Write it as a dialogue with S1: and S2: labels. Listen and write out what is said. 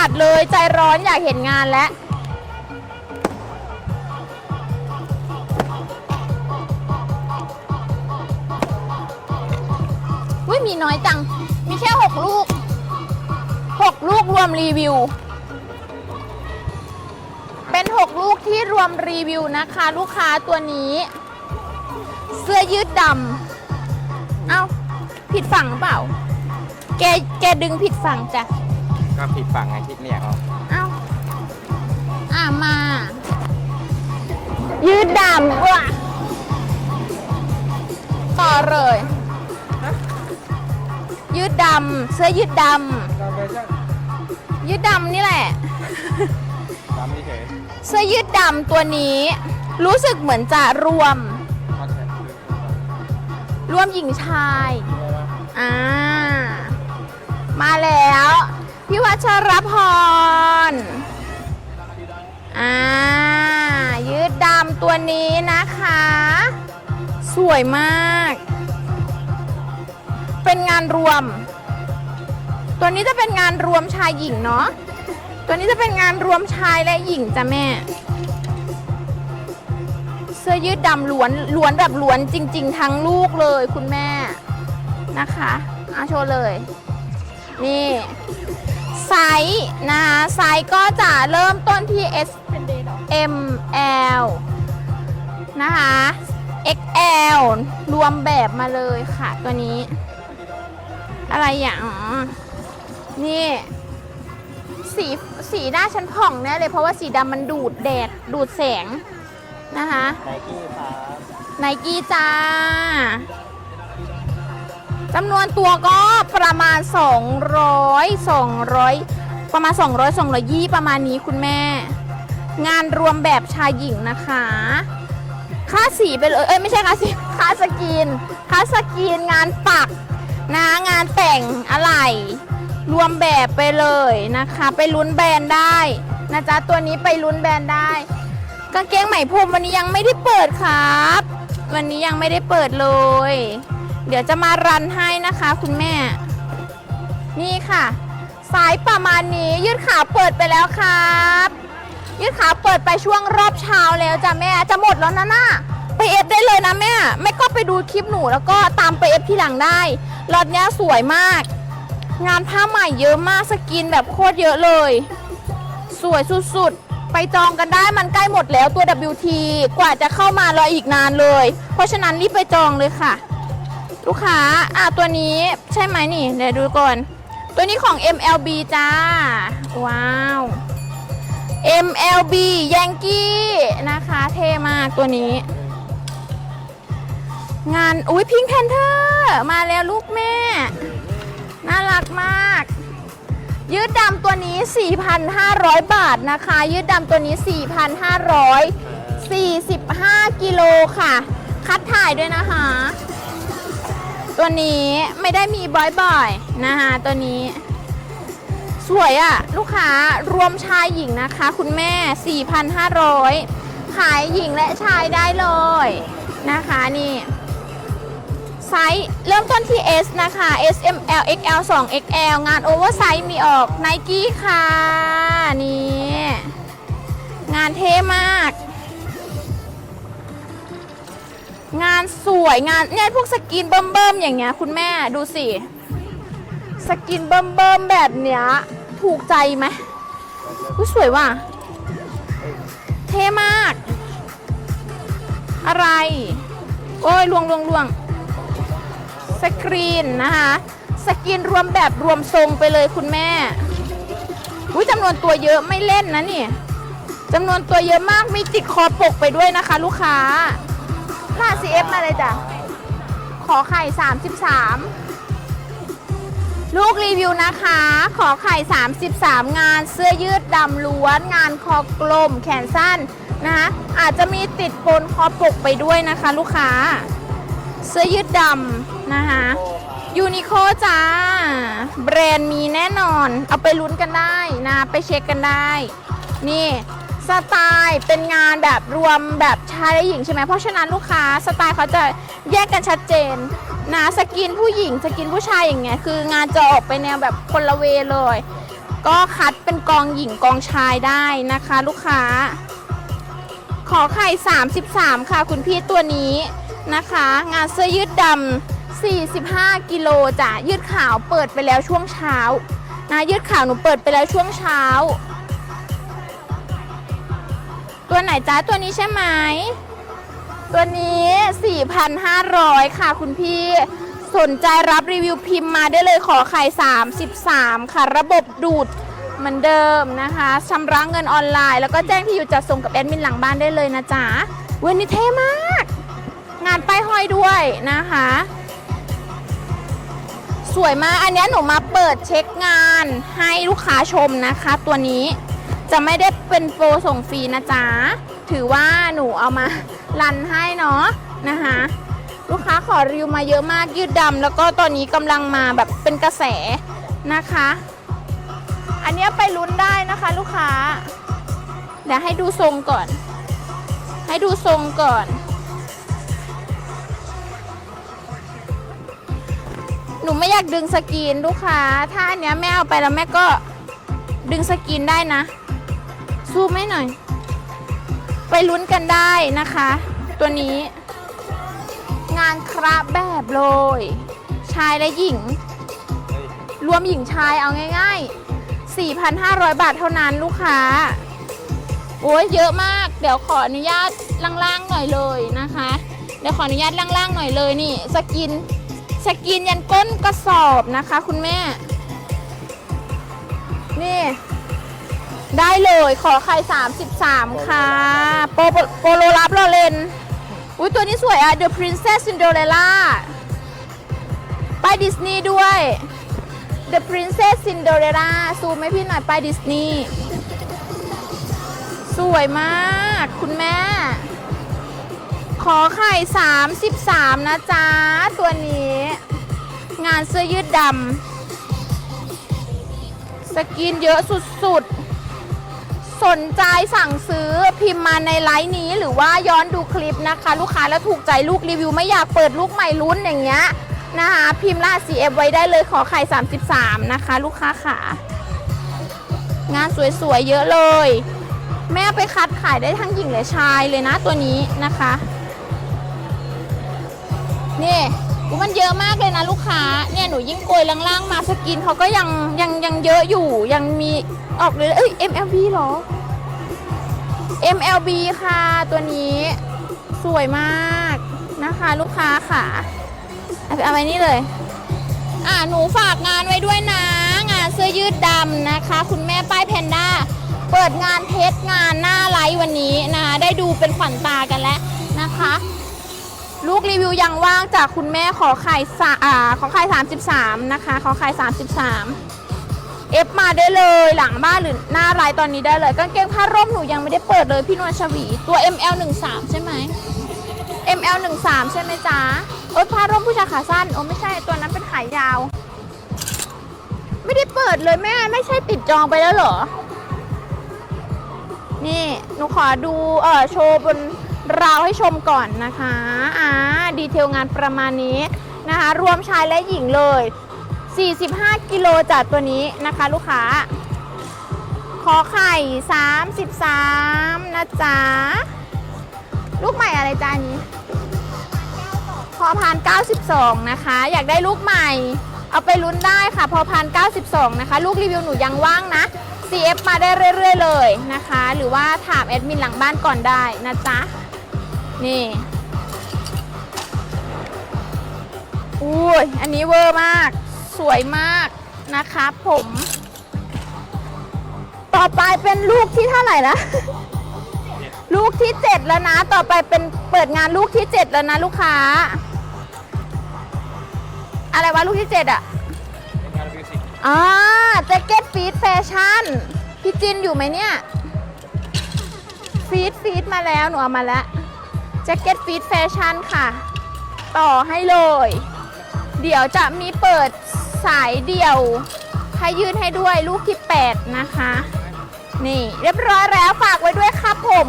S1: จัดเลยใจร้อนอยากเห็นงานแล้วอุ้ยมีน้อยจัง มีแค่6ลูก6ลูกรวมรีวิว เป็น6ลูกที่รวมรีวิวนะคะ ลูกค้าตัวนี้ เสื้อยืดดำ เอ้า ผิดฝั่งเปล่า แก แกดึงผิดฝั่งจ้ะ
S2: ก็ผิดฝั่งไงที่เนี่ยเอา
S1: เอ้าอ่ามา ยืดดำว่ะต่อเลย ยืดดำเสื้อยืดด
S2: ตามไปช่างำ
S1: ยืดดำนี่แหละ
S2: ตามนี่เฉย
S1: เสื้อยืดดำตัวนี้ รู้สึกเหมือนจะรวม
S2: มาแข่งคือ
S1: รวมหญิงชาย
S2: อะไรวะ
S1: อ่า มาแล้ว พี่วัชรพร อ่า ยืดดำตัวนี้นะคะ สวยมาก เป็นงานรวม ตัวนี้จะเป็นงานรวมชายหญิงเนาะ ตัวนี้จะเป็นงานรวมชายและหญิงจ้ะแม่ เสื้อยืดดำล้วนล้วนแบบล้วนจริง ๆ ทั้งลูกเลยคุณแม่ นะคะ เอาโชว์เลย นี่ ไซส์นะคะไซส์ก็จะเริ่มต้นที่ S M L นะคะ XL รวมแบบมาเลยค่ะตัวนี้ อะไรอย่างอ๋อนี่ สีสีหน้าฉันผ่องแน่เลย เพราะว่าสีดำมันดูดแดด ดูดแสง นะคะ
S2: ไนกี้ครับ
S1: ไนกี้จ้า จำนวนตัวก็ประมาณ 200 200 ประมาณ 200 220 ประมาณนี้คุณแม่ งานรวมแบบชายหญิงนะคะ ค่าสีไปเลย เอ้ยไม่ใช่ค่าสี ค่าสกรีนค่าสกรีนงานปักนะงานแต่งอะไรรวมแบบไปเลยนะคะ ไปลุ้นแบรนด์ได้นะจ๊ะตัวนี้ไปลุ้นแบรนด์ได้ กางเกงไหมพรมวันนี้ยังไม่ได้เปิดครับ วันนี้ยังไม่ได้เปิดเลย เดี๋ยวจะมารันให้นะคะคุณแม่ นี่ค่ะ สายประมาณนี้ยืดขาเปิดไปแล้วครับยืดขาเปิดไปช่วงรอบเช้าแล้วจ้ะแม่จะหมดแล้วนะน่ะไปเอฟได้เลยนะแม่ ไม่ก็ไปดูคลิปหนูแล้วก็ตามไปเอฟที่หลังได้รอดเนี้ยสวยมาก งานผ้าใหม่เยอะมากสกินแบบโคตรเยอะเลย สวยสุดๆ ไปจองกันได้มันใกล้หมดแล้วตัว WT กว่าจะเข้ามา รออีกนานเลย เพราะฉะนั้นรีบไปจองเลยค่ะ ลูกค้า อะตัวนี้ใช่ไหมนี่ เดี๋ยวดูก่อน ตัวนี้ของ MLB จ้า ว้าว MLB ยังกี้นะคะ เท่มากตัวนี้ งาน อุ้ยพิงแพนเทอร์มาแล้วลูกแม่ น่ารักมาก ยืดดำตัวนี้ 4,500 บาทนะคะ ยืดดำตัวนี้ 4,545 กิโลค่ะ คัดถ่ายด้วยนะคะ ตัวนี้ไม่ได้มีบ่อยๆนะคะตัวนี้ สวยอะลูกค้ารวมชายหญิงนะคะ คุณแม่ 4,500 ขายหญิงและชายได้เลยนะคะนี่ไซส์เริ่มต้นที่ S นะคะ S M L X L 2 X L งานโอเวอร์ไซส์มีออก n i กี้ค่ะ นี่ งานเท่มาก งานสวยงานเนี่ยพวกสกินเบิ่มๆอย่างเงี้ย คุณแม่ดูสิ สกินเบิ่มๆแบบเนี้ย ถูกใจไหมอุ๊ยสวยว่ะ เท่มาก อะไร โอ้ยลวงลวงลวงสกรีนนะคะ สกรีนรวมแบบรวมทรงไปเลยคุณแม่อุ้ยจำนวนตัวเยอะไม่เล่นนะนี่จำนวนตัวเยอะมากมีติดคอปกไปด้วยนะคะ ลูกค้า หน้า CF มาเลยจ้ะ ขอไข่ 33 ลูกรีวิวนะคะ ขอไข่ 33 งานเสื้อยืดดำล้วน งานคอกลม แขนสั้นนะคะอาจจะมีติดปนคอปกไปด้วยนะคะ ลูกค้า เสื้อยืดดำนะคะยูนิโคจ้า แบรนด์มีแน่นอน เอาไปลุ้นกันได้นะ ไปเช็คกันได้ นี่ สไตล์เป็นงานแบบรวมแบบชายและหญิงใช่ไหมเพราะฉะนั้นลูกค้าสไตล์เขาจะแยกกันชัดเจนนะสกินผู้หญิงสกินผู้ชายอย่างเงี้ยคืองานจะออกไปแนวแบบคนละเวเลย ก็คัดเป็นกองหญิงกองชายได้นะคะ ลูกค้า ขอไข่ 33 ค่ะ คุณพี่ตัวนี้นะคะ งานเสื้อยืดดำ45 กิโลจ้ะยืดขาวเปิดไปแล้วช่วงเช้านะยืดขาวหนูเปิดไปแล้วช่วงเช้า ตัวไหนจ้าตัวนี้ใช่ไหม ตัวนี้ 4,500 ค่ะคุณพี่สนใจรับรีวิวพิมพ์มาได้เลยขอไข่33 ค่ะ ระบบดูดเหมือนเดิมนะคะชำระเงินออนไลน์ แล้วก็แจ้งที่อยู่จัดส่งกับแอดมินหลังบ้านได้เลยนะจ๊ะเวันนี้เท่มาก งานป้ายห้อยด้วยนะคะ สวยมาก อันนี้หนูมาเปิดเช็คงานให้ลูกค้าชมนะคะ ตัวนี้ จะไม่ได้เป็นโปรส่งฟรีนะจ๊ะ ถือว่าหนูเอามารันให้เนาะนะคะลูกค้าขอรีวิวมาเยอะมากยืดดำแล้วก็ตอนนี้กำลังมาแบบเป็นกระแสนะคะ อันนี้ไปลุ้นได้นะคะลูกค้า เดี๋ยวให้ดูทรงก่อน ให้ดูทรงก่อนหนูไม่อยากดึงสกรีนลูกค้า ถ้าอันเนี้ยแม่เอาไปแล้วแม่ก็ดึงสกรีนได้นะ ซูมให้หน่อย ไปลุ้นกันได้นะคะ ตัวนี้ งานคราฟแบบเลย ชายและหญิง รวมหญิงชายเอาง่าย ๆ 4,500 บาทเท่านั้นลูกค้า โอ้ยเยอะมาก เดี๋ยวขออนุญาตล่างๆหน่อยเลยนะคะ เดี๋ยวขออนุญาตล่างๆหน่อยเลยนี่ สกิน สกินยันก้นกระสอบนะคะ คุณแม่ นี่ ได้เลยขอไข่ 33 ค่ะ โปโปโปโลรับลอเลน อุ้ยตัวนี้สวยอะ The Princess Cinderella ป้ายดิสนีย์ด้วย The Princess Cinderella ซูมให้พี่หน่อยป้ายดิสนีย์สวยมากคุณแม่ ขอไข่ 33 นะจ๊ะ ตัวนี้ งานเสื้อยืดดำสกินเยอะสุดๆ สนใจสั่งซื้อพิมพ์มาในไลน์นี้หรือว่าย้อนดูคลิปนะคะ ลูกค้าแล้วถูกใจลูกรีวิวไม่อยากเปิดลูกใหม่ลุ้นอย่างเงี้ยนะคะพิมพ์รหัส CF ไว้ได้เลยขอไข่33 นะคะ ลูกค้าค่ะงานสวยๆเยอะเลย แม่ไปคัดขายได้ทั้งหญิงและชายเลยนะตัวนี้นะคะนี่มันเยอะมากเลยนะลูกค้าเนี่ย หนูยิ่งโกยล่างๆมาสกินเขาก็ยังยังยังเยอะอยู่ยังมีออกเลยเอ้ย MLB หรอ MLB ค่ะตัวนี้สวยมากนะคะ ลูกค้าค่ะเอาไว้นี่เลย อ่าหนูฝากงานไว้ด้วยนะงานเสื้อยืดดำนะคะ คุณแม่ป้ายแพนด้าเปิดงานเทสงานหน้าไลฟ์วันนี้นะคะได้ดูเป็นขวัญตากันแล้วนะคะ ลูกรีวิวยังว่างจากคุณแม่ขอไข่สาอ่าขอไข่33 นะคะ ขอไข่33 เอฟมาได้เลยหลังบ้านหรือหน้าไลน์ตอนนี้ได้เลยกางเกงผ้าร่มหนูยังไม่ได้เปิดเลยพี่นวลชวีตัว ML 1 3 ใช่ไหม ML 1 3 ใช่ไหมจ๊ะเอ้ยผ้าร่มผู้ชายขาสั้นโอ้ไม่ใช่ตัวนั้นเป็นขายาว ไม่ได้เปิดเลยแม่ไม่ใช่ติดจองไปแล้วเหรอ นี่หนูขอดูเออโชว์บน ราวให้ชมก่อนนะคะอ่าดีเทลงานประมาณนี้นะคะ รวมชายและหญิงเลย 45 กิโลจากตัวนี้นะคะลูกค้า ขอไข่ 33 นะจ๊ะ ลูกใหม่อะไรจ้านี้พอพาน92 นะคะ อยากได้ลูกใหม่ เอาไปลุ้นได้ค่ะ พอพาน92 นะคะ ลูกรีวิวหนูยังว่างนะ CF มาได้เรื่อย ๆ เลยนะคะ หรือว่าถามแอดมินหลังบ้านก่อนได้นะจ๊ะ นี่อุ้ยอันนี้เวอร์มาก สวยมากนะคะผม ต่อไปเป็นลูกที่เท่าไหร่ละลูกที่7แล้วนะ ต่อไปเป็นเปิดงานลูกที่7แล้วนะลูกค้า อะไรวะลูกที่7อะ
S2: เป็นงานมิวสิก
S1: อ่าแจ็คเก็ตฟีดแฟชั่น พี่จินอยู่ไหมเนี่ย ฟีดฟีดมาแล้ว หนูเอามาแล้ว แจ็คเก็ตฟีดแฟชั่นค่ะ ต่อให้เลย เดี๋ยวจะมีเปิดสายเดี่ยวให้ยืดให้ด้วยลูกที่ 8 นะคะ นี่เรียบร้อยแล้วฝากไว้ด้วยครับผม